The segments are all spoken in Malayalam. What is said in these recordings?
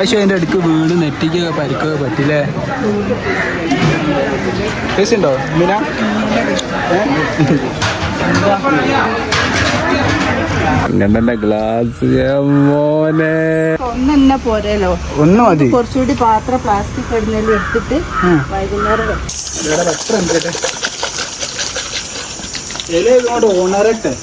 പക്ഷെ അതിന്റെ അടുക്ക് വീണ് നെറ്റിക്കൊക്കെ പരിക്കൊക്കെ പറ്റില്ലേ? ഉണ്ടോ മീന? അങ്ങനെ ഗ്ലാസ് മോനെ. ഒന്ന് പോരല്ലോ ഒന്ന് മതി. കുറച്ചുകൂടി പാത്ര പ്ലാസ്റ്റിക് ഇടുന്നതിൽ എടുത്തിട്ട് വൈകുന്നേരം ഓണറട്ടെ ഇവിടെ ഇല ഉണരട്ടെ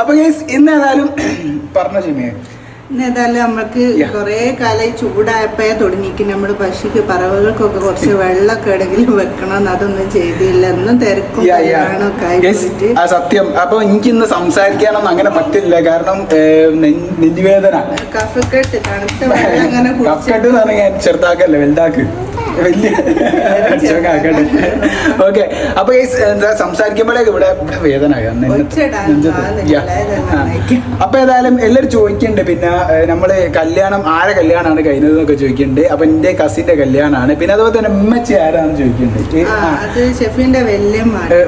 അപ്പൊ ഇന്ന് ഏതായാലും പറഞ്ഞ ഇന്ന് ഏതായാലും നമ്മൾക്ക് കുറെ കാലമായി ചൂടായപ്പോ ചൂടായപ്പോഴേ തുടങ്ങിക്ക് നമ്മുടെ പശുക്ക് പറവകൾക്കൊക്കെ കുറച്ച് വെള്ളമൊക്കെ എവിടെങ്കിലും വെക്കണം അതൊന്നും ചെയ്തില്ല. എന്നും തിരക്കും സത്യം. അപ്പൊ എനിക്ക് ഇന്ന് സംസാരിക്കാനൊന്നും അങ്ങനെ പറ്റില്ല. കാരണം നെഞ്ചുവേദന കഫക്കെട്ട് തണുത്ത വെള്ളം അങ്ങനെ കഫക്കെട്ട് ചെറുതാക്കല്ലേ വലുതാക്ക്. വലിയ ഓക്കെ. അപ്പൊ ഈ എന്താ സംസാരിക്കുമ്പോഴേക്ക് ഇവിടെ ഇവിടെ വേദന. അപ്പൊ ഏതായാലും എല്ലാവരും ചോദിക്കുന്നുണ്ട്. പിന്നെ നമ്മൾ കല്യാണം ആരെ കല്യാണമാണ് കഴിഞ്ഞത് എന്നൊക്കെ ചോദിക്കുന്നുണ്ട്. അപ്പൊ എന്റെ കസിന്റെ കല്യാണമാണ്. പിന്നെ അതുപോലെ തന്നെ ഉമ്മച്ചി ആരാന്ന് ചോദിക്കുന്നുണ്ട്.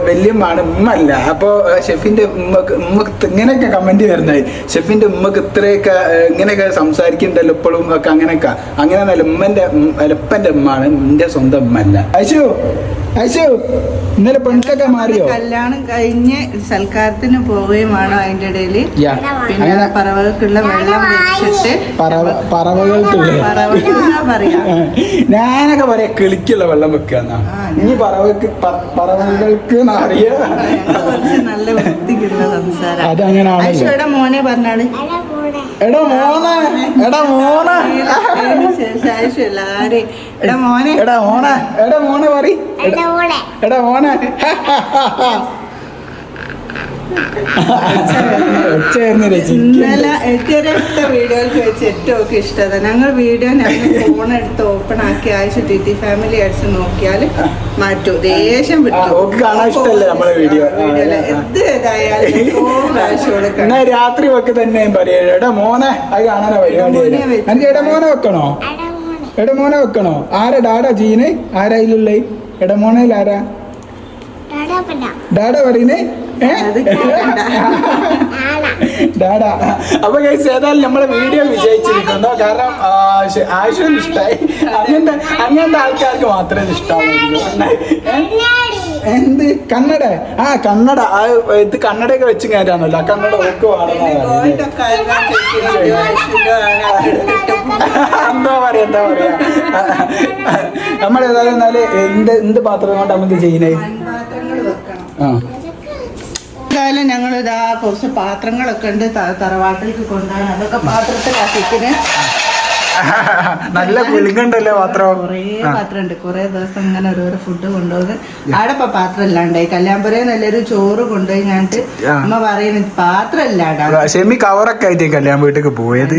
വല്യമ്മാണ്. ഉമ്മ അല്ല ഉമ്മല്ല. അപ്പോ ഷെഫിന്റെ ഉമ്മക്ക് ഉമ്മക്ക് ഇങ്ങനെയൊക്കെ കമന്റ് വരുന്നത് ഷെഫിന്റെ ഉമ്മക്ക് ഇത്രയൊക്കെ ഇങ്ങനെയൊക്കെ സംസാരിക്കുന്നുണ്ടല്ലോ ഇപ്പോഴും ഒക്കെ അങ്ങനെയൊക്കെ. അങ്ങനെ ഉമ്മന്റെ അലപ്പന്റെ ഉമ്മാണ്. എന്റെ സ്വന്തം അല്ല അയച്ചു ഐശു ഇന്നലെ പെൺകൊക്കെ മാറിയോ? കല്യാണം കഴിഞ്ഞ് സൽക്കാരത്തിന് പോവുകയും വേണം അതിന്റെ ഇടയിൽ പിന്നെ പറവകൾക്കുള്ള വെള്ളം വെച്ചിട്ട് ഞാനൊക്കെ പറയാ കിളിക്കുള്ള വെള്ളം വെക്കുക ഇനി പറവക്ക് പറവകൾക്ക് അറിയ കുറച്ച് നല്ല വൃത്തിക്കുള്ള സംസാരം. അതങ്ങനെ മോനെ പറഞ്ഞാൽ എടാ മോനെ എടാ മോനെ. എടാ മോനെ. എടാ മോനെ എടാ മോനെ പറ എടാ മോനെ. ഇന്നലെ ഏറ്റവും വീഡിയോയിൽ വെച്ച് ഏറ്റവും ഒക്കെ ഇഷ്ടത ഞങ്ങൾ വീഡിയോ ഞങ്ങൾ ഫോൺ എടുത്ത് ഓപ്പൺ ആക്കി ആഴ്ച ടി ടി ഫാമിലി അടിച്ച് നോക്കിയാൽ മാറ്റൂ. ദേഷ്യം എന്നാ രാത്രി വെക്ക് തന്നെ പറയാ. മോനെ അത് കാണാനാ പരിപാടി. എനിക്ക് എടാ മോനെ വെക്കണോ? ഇടമോനെ മോനെ. വെക്കണോ? ആരാ ഡാഡാ ജീന്? ആരാ ഇടമോണയിൽ ആരാ? ഡാഡ പറയുന്നേ. ഡാഡാ. അപ്പൊ guys, ഏതായാലും നമ്മളെ വീഡിയോ വിജയിച്ചിരിക്കുന്നു. കാരണം ആയുഷ്യം ഇഷ്ടമായി അങ്ങനത്തെ അങ്ങനത്തെ ആൾക്കാർക്ക് മാത്രമേ ഇഷ്ടമാവുള്ളൂ? എന്ത്? കണ്ണട? ആ കണ്ണട. ആ ഇത് കണ്ണടയൊക്കെ വെച്ച് കയറ്റാണല്ലോ ആ കണ്ണട ഒക്കെ എന്താ പറയാ എന്താ പറയാ? നമ്മൾ ഏതായാലും എന്നാൽ എന്ത് എന്ത് പാത്രം കൊണ്ട് നമുക്ക് ചെയ്യുന്നേ? എന്തായാലും ഞങ്ങൾ ഇതാ കുറച്ച് പാത്രങ്ങളൊക്കെ ഉണ്ട് തറവാട്ടിലേക്ക് കൊണ്ടുപോകാൻ. അതൊക്കെ പാത്രത്തിലാക്കിക്കിന് നല്ല കുലുങ്ങുണ്ടല്ലോ പാത്രം കുറേ പാത്രം ഉണ്ട് കുറേ ദിവസം ഇങ്ങനെ ഓരോരോ ഫുഡ് കൊണ്ടുപോകുന്നത് അവിടെ ഇപ്പൊ പാത്രം ഇല്ലാണ്ടായി കല്യാണപ്പുരയിൽ നല്ലൊരു ചോറ് കൊണ്ടുപോയി ഞാനിട്ട് അമ്മ പറയുന്നത് പാത്രം ഇല്ലാണ്ടാ ഷെമി കവറൊക്കെ ആയിട്ട് കല്യാൺ വീട്ടിലേക്ക് പോയത്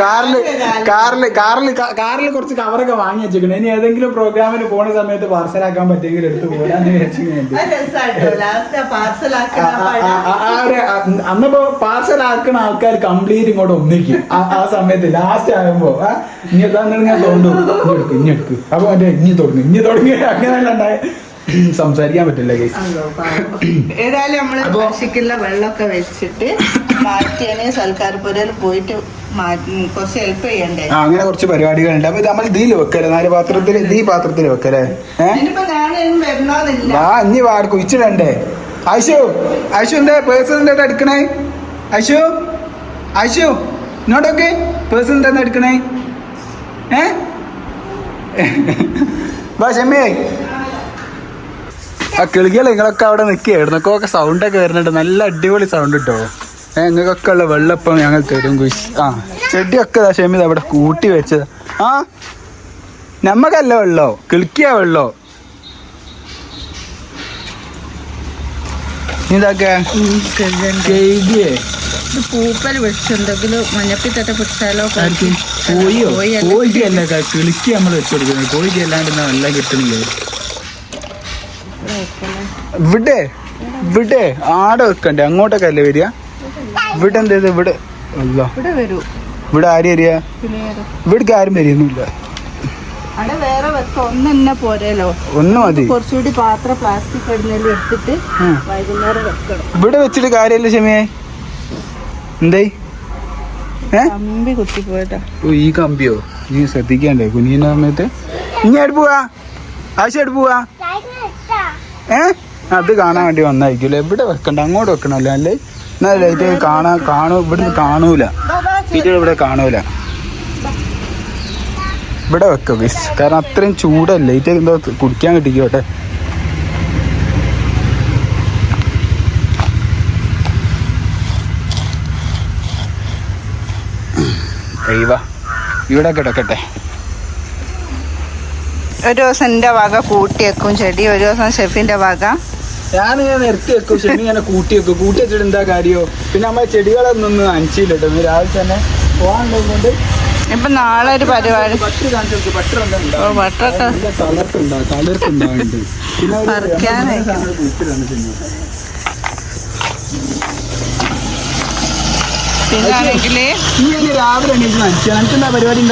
കാറിൽ കാറിൽ കാറിൽ കാറിൽ കുറച്ച് കവറൊക്കെ വാങ്ങി വെച്ചിരിക്കണം ഇനി ഏതെങ്കിലും പ്രോഗ്രാമിന് പോണ സമയത്ത് പാർസലാക്കാൻ പറ്റുമെങ്കിൽ എടുത്തു പോരാന്ന് വിചാരിച്ചു അന്നിപ്പോ പാർസൽ ആക്കണ ആൾക്കാർ കംപ്ലീറ്റ് ഇങ്ങോട്ട് ഒന്നിക്കും ആ ആ സമയത്ത് ലാസ്റ്റ് ആകുമ്പോ ഇനി ഞാൻ തോണ്ടു ഇനി എടുക്കും ഇനി എടുക്കും. അപ്പൊ മറ്റേ ഇനി തുടങ്ങി ഇനി തുടങ്ങി. അങ്ങനെയല്ല ഉണ്ടായ. സംസാരിക്കാൻ പറ്റില്ല ഏതായാലും നമ്മൾ വെള്ളമൊക്കെ വെച്ചിട്ട് സൽക്കാരപ്പുരയിൽ പോയിട്ട് കുറച്ച് ഹെൽപ്പ് ചെയ്യണ്ടേ? അങ്ങനെ കുറച്ച് പരിപാടികളുണ്ട്. അപ്പൊ നമ്മൾ ഇതിൽ വെക്കല്ലേ നാല് പാത്രത്തിൽ ദീ പാത്രത്തിൽ പാത്രത്തിൽ വെക്കല്ലേ ആ ഇനി വാർക്കും. ഇച്ചിടണ്ടേ അശു അശു എന്താ പേഴ്സൺ എന്താ എടുക്കണേ? അശു ഐശു. ഇങ്ങോട്ടൊക്കെ. പേഴ്സൺ തന്നെ എടുക്കണേ? ഏ? വാ ഷെമ്മേ ആ കിളികൾ നിങ്ങളൊക്കെ അവിടെ നിൽക്കുക ഇടുന്നൊക്കെ സൗണ്ടൊക്കെ വരുന്നുണ്ട്. നല്ല അടിപൊളി സൗണ്ട് കിട്ടോ ഏ നിങ്ങൾക്കൊക്കെ ഉള്ള വെള്ളപ്പം ഞങ്ങൾ തരും കുശ്. ആ ചെടിയൊക്കെ ദാ ഷമീത് അവിടെ കൂട്ടി വെച്ചത്. ആ നമ്മക്കല്ല വെള്ളോ? കിളിക്കുക വെള്ളോ? ഇതൊക്കെ ഇത് പൂപ്പൽ വെച്ചെന്തെങ്കിലും മഞ്ഞപ്പിത്തട്ട പിടിച്ചാലോ കോഴിയോ. കോഴിക്ക് അല്ല. കിളിക്ക് നമ്മൾ വെച്ച് കൊടുക്കുന്നത്. കോഴിക്ക് അല്ലാണ്ട് നല്ല കിട്ടണില്ലേ? ഇവിടെ ഇവിടെ ആടെ വെക്കണ്ടേ? അങ്ങോട്ടൊക്കെ അല്ലേ വരിക? ഇവിടെ എന്ത് ഇവിടെ അല്ല ഇവിടെ വരൂ. ഇവിടെ ആരും വരിക? ക്ലിയർ ഇവിടേക്ക് ആരും വരുന്നില്ല. അവിടെ വേറെ വെക്ക. ഒന്ന് തന്നെ പോരല്ലോ ഒന്ന് മതി. കുറച്ചുകൂടി പാത്രം പ്ലാസ്റ്റിക് എടുത്തിട്ട്. വൈകുന്നേരം ഇവിടെ വെച്ചിട്ട് കാര്യമില്ല ക്ഷമയെ എന്തേ? കമ്പി കുത്തിപ്പോയതാ. ഓ ഈ കമ്പിയോ? നീ ശ്രദ്ധിക്കണ്ടേ കുഞ്ഞിന്റെ സമയത്ത് ഇനി എടുപ്പ് പോവാ? ആവശ്യം എടുപ്പ് പോവാ? ഏ? അത് കാണാൻ വേണ്ടി വന്നായിരിക്കും എവിടെ വെക്കണ്ട അങ്ങോട്ട് വെക്കണല്ലോ അല്ലേ? എന്നാ ലൈറ്റ് കാണാൻ കാണൂ ഇവിടുന്ന് കാണൂല. വീട്ടിൽ ഇവിടെ കാണൂല. ഇവിടെ വെക്കോ ഗൈസ് കാരണം അത്രയും ചൂടല്ലേ? ഇത് എന്തോ കുടിക്കാൻ കിട്ടിക്കോട്ടെ? ഇവിടെ കിടക്കട്ടെ. ഒരു ദിവസം എന്റെ വക കൂട്ടി വെക്കും ചെടി ഒരു ദിവസം ഷെഫിന്റെ വക. ഞാനിങ്ങനെ നിർത്തി വെക്കും ശനി ഇങ്ങനെ കൂട്ടി വെക്കും. കൂട്ടി വെച്ചിട്ട് എന്താ കാര്യോ? പിന്നെ നമ്മളെ ചെടികളൊന്നും ഒന്നും നനച്ചില്ല കേട്ടോ രാവിലെ തന്നെ പോകാനുള്ളതുകൊണ്ട് ഇപ്പൊ നാളെ ഒരു പരിപാടി. ബട്ടറൊക്കെ തളർത്തുണ്ടാവും തളർത്തുണ്ടാവുന്നുണ്ട് പിന്നെ ഒരു പറിക്കാനായി. രണ്ട് മൂന്ന് സാധനം കുഴിച്ചിടാണ് പിന്നെ. പിന്നെ ആണെങ്കിൽ നീ രാവിലെ എണീറ്റ് നനച്ചാൽ എനിക്ക് എന്താ പരിപാടി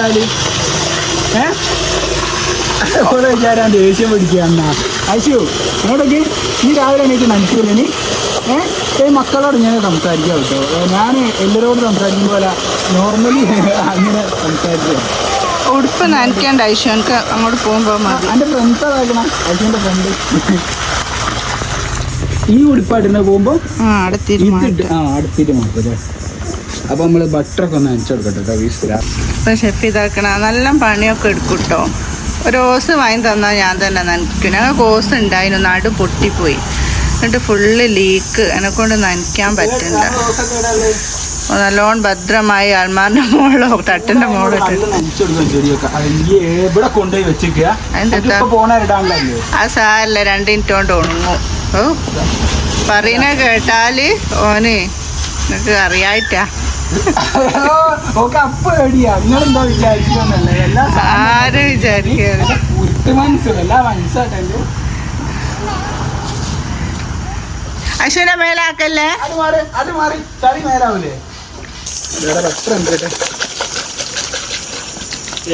ഓരോ വിചാരം ദേഷ്യം പിടിക്കുക എന്നാ. അശു എന്നോടൊക്കെ നീ രാവിലെ എണീറ്റ് നനച്ചൂല്ലേ നീ? ഈ മക്കളോട് ഞാൻ സംസാരിക്കാം കേട്ടോ. ഞാൻ എല്ലാവരോടും സംസാരിക്കും പോലെ നോർമലി അങ്ങനെ സംസാരിക്കുക ഉടുപ്പ് നനയ്ക്കേണ്ട ഐശു. എനിക്ക് അങ്ങോട്ട് പോകുമ്പോ എന്റെ ഫ്രണ്ട്സ് അതാക്കണം ഫ്രണ്ട് ഈ ഉടുപ്പായിട്ട് പോകുമ്പോൾ ആ അടുത്തിരി ആ അടുത്തിട്ട് അല്ലേ? അപ്പോൾ നമ്മൾ ബട്ടറൊക്കെ ഒന്ന് നനച്ചെടുക്കട്ടെ കേട്ടോ വീസില ഷെഫ് ഇതാക്കണ നല്ല പണിയൊക്കെ എടുക്കും കേട്ടോ ഒരു റോസ് വാങ്ങി തന്നാൽ ഞാൻ തന്നെ നനയ്ക്കും. ഞങ്ങൾ റോസ് ഉണ്ടായിരുന്നു നടു പൊട്ടിപ്പോയി. എന്നിട്ട് ഫുള്ള് ലീക്ക് എന്നെ കൊണ്ട് നനയ്ക്കാൻ പറ്റില്ല. നല്ലോണം ഭദ്രമായി അൽമാറിന്റെ മുകളിലോ തട്ടിന്റെ മുകളിലോ ഇടാണ്ടല്ലോ ആ സാരല്ല രണ്ട് മിനിറ്റ് കൊണ്ട് ഉണങ്ങും. ഓ പറയുന്ന കേട്ടാൽ ഓന് നിനക്ക് അറിയായിട്ടാ. ഓക്കെ അപ്പൊ എടിയാ നിങ്ങളെന്താ വിചാരിക്കുന്നല്ലേ എല്ലാ ആരും വിചാരിക്കരുത് ഉരുത്ത് മനസ്സിലല്ല എല്ലാ മനസ്സാട്ടല്ലേ മേലാക്കല്ലേ? അത് മാറി അത് മാറി. ചളി മേലാവൂലേ?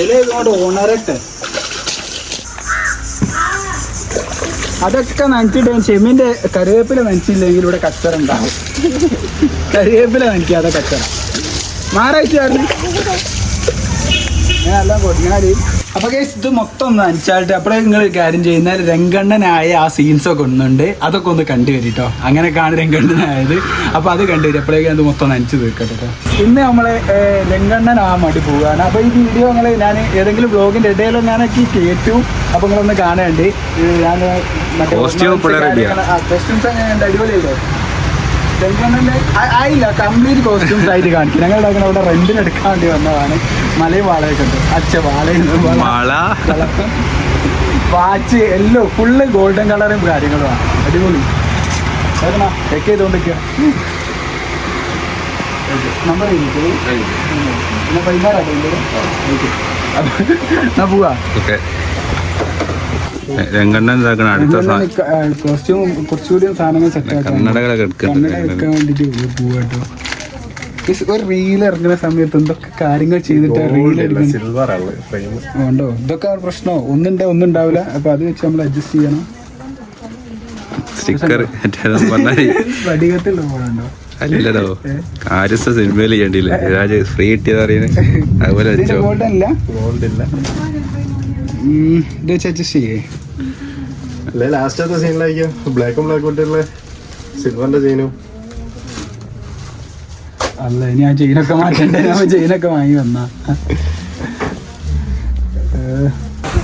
ഇല ഉണരട്ടെ അതൊക്കെ നനച്ചിട്ട് ചെമ്മിന്റെ കറിവേപ്പില നനച്ചില്ലെങ്കിൽ ഇവിടെ കച്ചറ ഉണ്ടാവും. കറിവേപ്പില നനയ്ക്കാതെ കച്ചറ. എല്ലാം അപ്പൊ കേസ് ഇത് മൊത്തം ഒന്ന് അപ്പോഴേ നിങ്ങൾ കാര്യം ചെയ്യുന്നാൽ രംഗണ്ണനായ ആ സീൻസ് ഒക്കെ ഒന്നുണ്ട്. അതൊക്കെ ഒന്ന് കണ്ടുവരിട്ടോ അങ്ങനെയൊക്കെയാണ് രംഗണ്ണനായത്. അപ്പൊ അത് കണ്ടുവരും അപ്പോഴേക്കും അത് മൊത്തം നനച്ചു തീർക്കട്ടെ ട്ടോ. ഇന്ന് നമ്മൾ രംഗണ്ണൻ ആ മടി പോവുകയാണ്. അപ്പൊ ഈ വീഡിയോ നിങ്ങൾ ഞാൻ ഏതെങ്കിലും ബ്ലോഗിന്റെ ഇടയിലോ ഞാനൊക്കെ കേട്ടു അപ്പൊ നിങ്ങളൊന്ന് കാണേണ്ടി. ഞാൻ മറ്റേ അടിപൊളിയല്ലേ? ആ- ആയില്ല കംപ്ലീറ്റ് കോസ്റ്റ്യൂംസ് ആയിട്ട് കാണിക്കും. ഞങ്ങൾ ഉണ്ടാക്കുന്ന അവിടെ റെന്റിന് എടുക്കാൻ വേണ്ടി വന്നതാണ്. മലയും വാളയൊക്കെ ഉണ്ട്. അച്ഛ വാള വാച്ച് എല്ലോ ഫുള്ള് ഗോൾഡൻ കളറും കാര്യങ്ങളുമാണ് അടിപൊളി. ചെക്ക് ചെയ്തോണ്ടിരിക്കുക നമ്പർ പിന്നെ പൈസ പോവാ. ഓക്കെ. രംഗണ്ണൻ ഇതാക്കണ അടുത്ത കോസ്റ്റ്യൂം കുറച്ചുകൂടി സാധനങ്ങൾ സെറ്റ് ആക്കാൻ കണ്ണടകളൊക്കെ എടുക്കാൻ വേണ്ടിട്ട് പോവാട്ടോ. ഒരു റീൽ ഇറങ്ങുന്ന സമയത്ത് എന്തൊക്കെ കാര്യങ്ങൾ ചെയ്തിട്ട് റീൽ ഉണ്ടോ? ഇതൊക്കെ പ്രശ്നമോ ഒന്നുണ്ടോ ഒന്നും ഉണ്ടാവില്ല അപ്പൊ അത് വെച്ച് നമ്മൾ അഡ്ജസ്റ്റ് ചെയ്യണം. സ്റ്റിക്കർ പറഞ്ഞാൽ വടികത്തുള്ള പോലുണ്ടോ അല്ലടോ. ആര്യസ സിനിമയിൽ ചെയ്യണ്ടില്ലേ രാജ് ഫ്രീ കിട്ടിയത് അറിയുന്നത് അതുപോലെ ഇത് വെച്ച് അഡ്ജസ്റ്റ് ചെയ്യേ. അല്ലെ ലാസ്റ്റത്തെ സീനിലായിരിക്കും ബ്ലാക്കും ബ്ലാക്ക് വിട്ടുള്ള സിൽവറിന്റെ സീനും അല്ല ഇനി ആ ചെയിനൊക്കെ മാറ്റണ്ടേ? ഞാൻ ചെയിനൊക്കെ വാങ്ങി വന്നാ.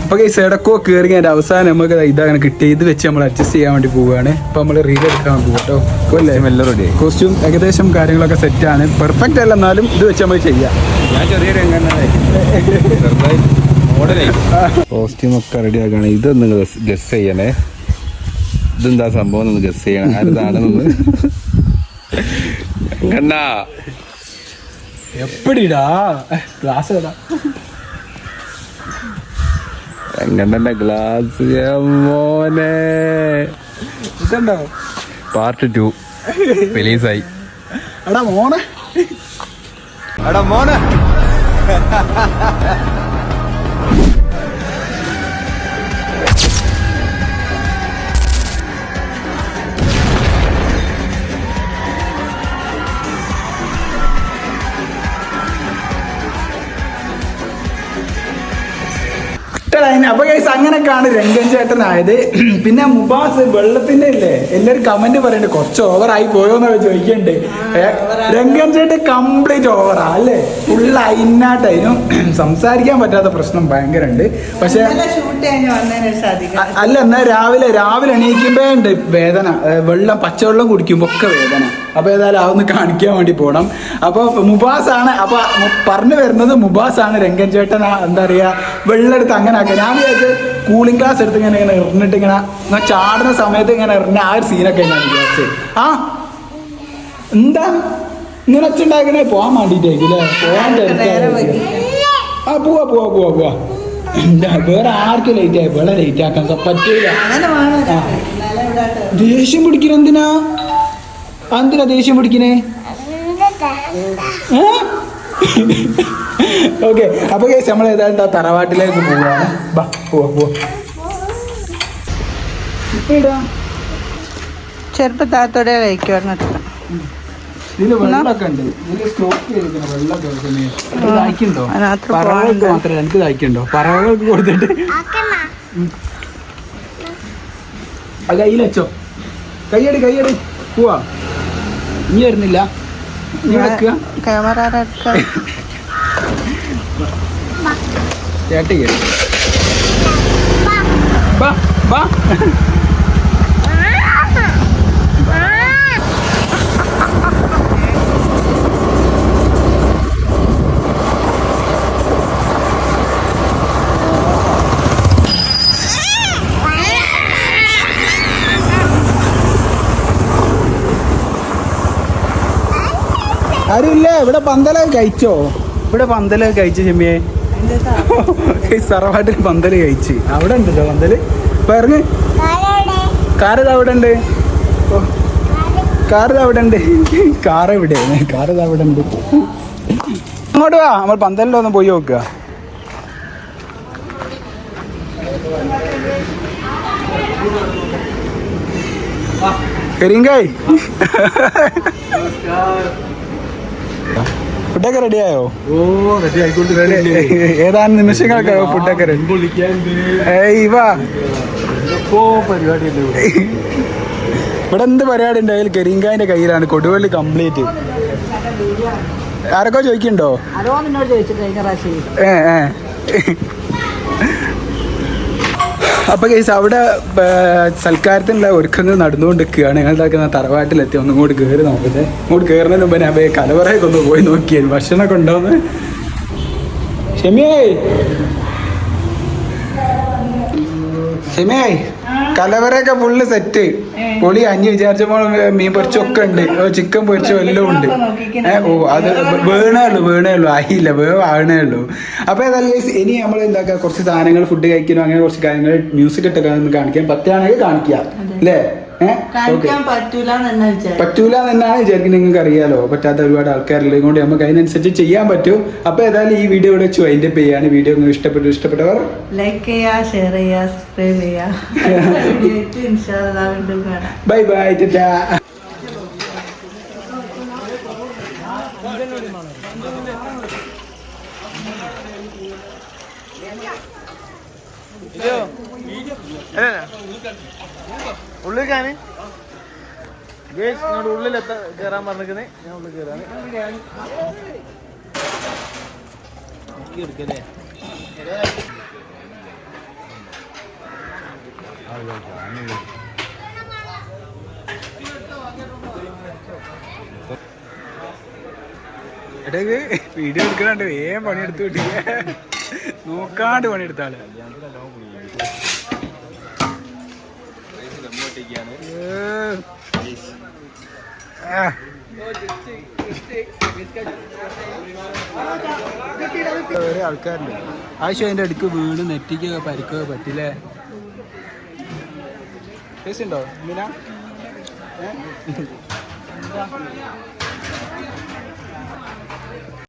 അപ്പൊ ഈ സെടക്കോ കയറി അതിന്റെ അവസാനം നമുക്ക് ദാ ഇതങ്ങനെ കിട്ടി. ഇത് വെച്ച് നമ്മൾ അഡ്ജസ്റ്റ് ചെയ്യാൻ വേണ്ടി പോവുകയാണ് അപ്പൊ നമ്മൾ റീൽ എടുക്കാൻ പോവാ കേട്ടോ അല്ലേ? എല്ലാം റെഡിയായി കോസ്റ്റ്യൂം ഏകദേശം കാര്യങ്ങളൊക്കെ സെറ്റ് ആണ്. പെർഫെക്റ്റ് അല്ല എന്നാലും ഇത് വെച്ച് നമ്മൾ ചെയ്യാം. ഞാൻ ചെറിയ എങ്ങനെ കോസ്റ്റ്യൂം ഒക്കെ റെഡി ആക്കാണ്. ഇതൊന്ന് ഗസ് ചെയ്യണേ. ഇതെന്താ സംഭവം? ഒന്ന് ഗസ് ചെയ്യണം. ആരതാണെന്ന് കണ്ണാ. എപ്പടിടാ? ഗ്ലാസ് എങ്ങനെ ഗ്ലാസ് മോനെ? ഇതുണ്ടോ? പാർട്ട് ടു റിലീസായി എടാ മോനെ. എടാ മോനെ. ഇട്ടളായിന്. അപ്പൊ ഗൈസ് അങ്ങനെയൊക്കെയാണ് രംഗൻ ചേട്ടനായത്. പിന്നെ മുബാസ് വെള്ളത്തിന്റെ ഇല്ലേ? എല്ലാരും കമന്റ് പറയുന്നുണ്ട് കുറച്ച് ഓവറായി പോയോന്നൊക്കെ ചോദിക്കണ്ട്. രംഗൻ ചേട്ടൻ കംപ്ലീറ്റ് ഓവറാ അല്ലേ? ഫുൾ അയിനാട്ടായിരുന്നു സംസാരിക്കാൻ പറ്റാത്ത പ്രശ്നം ഭയങ്കര ഉണ്ട് പക്ഷെ അല്ല എന്നാ രാവിലെ രാവിലെ എണീക്കുമ്പോ ഉണ്ട് വേദന. വെള്ളം പച്ചവെള്ളം കുടിക്കുമ്പോ ഒക്കെ വേദന. അപ്പൊ ഏതായാലും അതൊന്ന് കാണിക്കാൻ വേണ്ടി പോകണം അപ്പോൾ മുബാസ് ആണ് അപ്പൊ പറഞ്ഞു വരുന്നത് മുബാസ് ആണ് രംഗൻ ചേട്ടൻ എന്താ പറയാ വെള്ളെടുത്ത് അങ്ങനെ ആക്കുക ഞാൻ വിചാരിച്ചു കൂളിംഗ് ഗ്ലാസ് എടുത്ത് ഇങ്ങനെ ഇങ്ങനെ എറിഞ്ഞിട്ട് ഇങ്ങനെ ചാടുന്ന സമയത്ത് ഇങ്ങനെ എറിഞ്ഞ ആ ഒരു സീനൊക്കെ ഞാൻ വിചാരിച്ചത് ആ എന്താ? ഇങ്ങനെ അച്ഛണ്ടാക്കണേ പോവാൻ വേണ്ടിട്ടായിരിക്കും ആ പോവാ പോവാ പോവാ പോവാ. എന്താ വേറെ ആർക്കും ലേറ്റ് ആയി വേറെ ലേറ്റ് ആക്കാൻ പറ്റൂല. ദേഷ്യം പിടിക്കണം എന്തിനാ? എന്തിനാ ദേഷ്യം പിടിക്കണേ? ഓക്കെ അപ്പൊ കേസ് നമ്മൾ ഏതാണ്ട് ആ തറവാട്ടിലേക്ക് പോവാണ്. ബാ പോവാ പോവാ. ഇപ്പൊ ഇടാ. ചെറുപ്പത്താത്തോടെ കഴിക്കുമായിരുന്നു ഇതിൽ വെള്ളമൊക്കെ ഉണ്ട്. ഇതിൽ സ്റ്റോക്ക് ചെയ്തിരിക്കുന്ന വെള്ളമൊക്കെ വെക്കുന്നേ ഇത് ദാഹിക്കുണ്ടോ അതിനകത്ത് പറവകൾക്ക് പോകാനുണ്ട്. മാത്രമേ എനിക്ക് ദാഹിക്കുണ്ടോ പറവകൾക്ക് കൊടുത്തിട്ട്. കയ്യടി കയ്യടി. പോവാ. ഇനി വരുന്നില്ല. ക്യാമറ എടുക്കാൻ ആരുമില്ല ഇവിടെ പന്തലൊക്കെ കഴിച്ചോ? ഇവിടെ പന്തലൊക്കെ കഴിച്ചു ചെമ്മിയെ. ഈ തറവാട്ടിൽ പന്തൽ കഴിച്ച്. അവിടെ ഉണ്ടല്ലോ പന്തൽ. പറഞ്ഞ് കാറ് അവിടെ ഉണ്ട്. കാറ് അവിടെ ഉണ്ട്. കാറ് എവിടെ കാറ് അവിടെ ഉണ്ട്. അങ്ങോട്ട് വാ. നമ്മൾ പന്തലിലൊന്ന് പോയി നോക്കുക. കരിങ്കായ് ഫുഡൊക്കെ റെഡിയായോ? ഓ റെഡി ആയിക്കൊണ്ട് ഏതാനും നിമിഷങ്ങളൊക്കെ ഫുഡൊക്കെ റെഡി? ഉണ്ട് ഇവിടെ. ഇവിടെ എന്ത് പരിപാടി ഉണ്ടായാലും കരിങ്കായന്റെ കയ്യിലാണ് കൊടുവള്ളി കംപ്ലീറ്റ്. ആരൊക്കെ ചോദിക്കണ്ടോ ഏ ഏ. അപ്പൊ കേസ് അവിടെ സൽക്കാരത്തിനുള്ള ഒരുക്കങ്ങൾ നടന്നുകൊണ്ടിരിക്കുകയാണ്. ഇതാക്കുന്ന തറവാട്ടിലെത്തി? ഒന്നും കൂടി കയറി നോക്കട്ടെ. ഇങ്ങോട്ട് കയറുന്നതിന് മുമ്പ് ഞാൻ കലവറയൊക്കെ ഒന്ന് പോയി നോക്കിയാൽ ഭക്ഷണമൊക്കെ ഉണ്ടോന്ന്? ക്ഷമയായി ഷെമിയേ കലവറയൊക്കെ ഫുള്ള് സെറ്റ് പൊളി അഞ്ഞ് വിചാരിച്ചപ്പോൾ മീൻ പൊരിച്ചൊക്കെ ഉണ്ട്. ചിക്കൻ പൊരിച്ചോ എല്ലാം ഉണ്ട്. ഓ അത് വീണേ ഉള്ളൂ വീണേ ഉള്ളൂ. ആയില്ല വേവ് ആകണേ ഉള്ളൂ. അപ്പൊ ഏതായാലും ഇനി നമ്മൾ എന്താക്കാ കുറച്ച് സാധനങ്ങൾ ഫുഡ് കഴിക്കണോ അങ്ങനെ കുറച്ച് കാര്യങ്ങൾ മ്യൂസിക് ഇട്ടൊക്കെ കാണിക്കാൻ പറ്റുകയാണെങ്കിൽ കാണിക്കാം. അല്ലേ? പറ്റൂല എന്നാണ് വിചാരിക്കുന്നത്. നിങ്ങൾക്ക് അറിയാലോ പറ്റാത്ത ഒരുപാട് ആൾക്കാരുള്ളത് കൊണ്ട് നമുക്ക് അതിനനുസരിച്ച് ചെയ്യാൻ പറ്റും. അപ്പൊ ഏതായാലും ഈ വീഡിയോ ഇവിടെ വെച്ച്. അതിന്റെ ചെയ്യാണ് വീഡിയോ. നിങ്ങൾക്ക് ഇഷ്ടപ്പെട്ടു ഇഷ്ടപ്പെട്ടവർ ലൈക്ക് ചെയ്യുക ഷെയർ ചെയ്യാ സബ്സ്ക്രൈബ് കാണാം. ബൈ ബൈ ടാ ഉള്ളിൽ കാണ് ഗേസ് നിങ്ങളുടെ ഉള്ളിൽ എത്താ കയറാൻ ഞാൻ ഉള്ളിൽ കയറാണ് ഇടയ്ക്ക് വീഡിയോ എടുക്കണുണ്ട്. വേഗം പണിയെടുത്ത് കിട്ടിയ നോക്കാണ്ട് പണിയെടുത്താൽ. വേറെ ആൾക്കാരുണ്ട്. ആവശ്യം അതിന്റെ അടുക്ക് വീട് നെറ്റിക്കോ പരിക്കോ പറ്റില്ലേ ഉണ്ടോ? മീന?